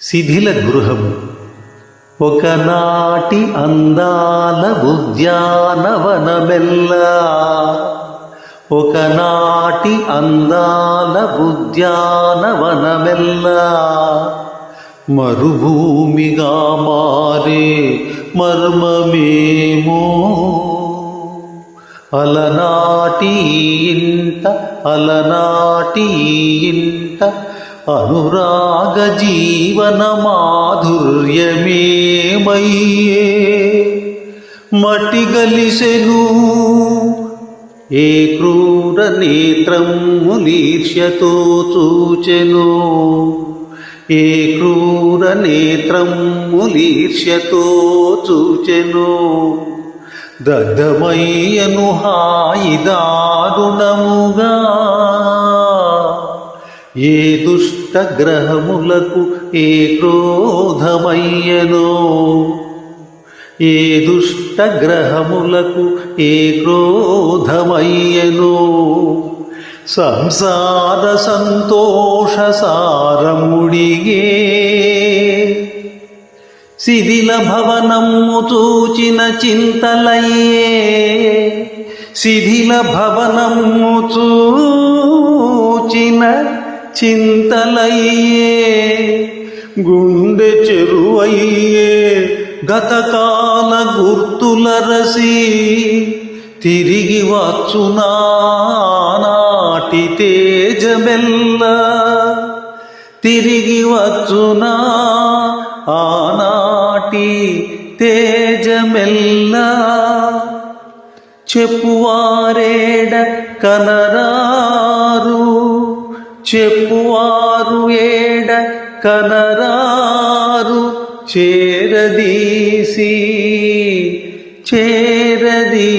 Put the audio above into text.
శిథిల గృహము ఒకనాటి అందాల ఉద్యానవనమెల్లా. ఒకనాటి అందాల ఉద్యానవనమెల్లా. మరుభూమిగా మారే మర్మమేమో. అలనాటి ఈ ఇంట అలనాటి ఈ ఇంట అనురాగ జీవన మాధుర్యమేమయ్యే? మట్టి గలిసెను ఏ క్రూర నేత్రములీర్ష్యతో చూచెను? ఏ క్రూర నేత్రములీర్ష్యతో చూచెను? దగ్ధమయ్యను హాయి దారుణముగా ఏ దుష్టగ్రహములకు ఏ క్రోధమయ్యనో? ఏ దుష్టగ్రహములకు ఏ క్రోధమయ్యనో? సంసార సంతోష సారముడిగే. శిథిల భవనము చూచిన చింతలయ్యే. శిథిల భవనము చూ చింతలయ్యే గుండె చెరువయ్యే గతకాల గుర్తుల రసి తిరిగి వచ్చునా నాటి తేజమెల్ల. తిరిగి వచ్చునా ఆనాటి తేజమెల్ల. చెప్పువారేడ కనరా చెప్పువారు ఏడ కనరారు చేరదీసి చేరదీ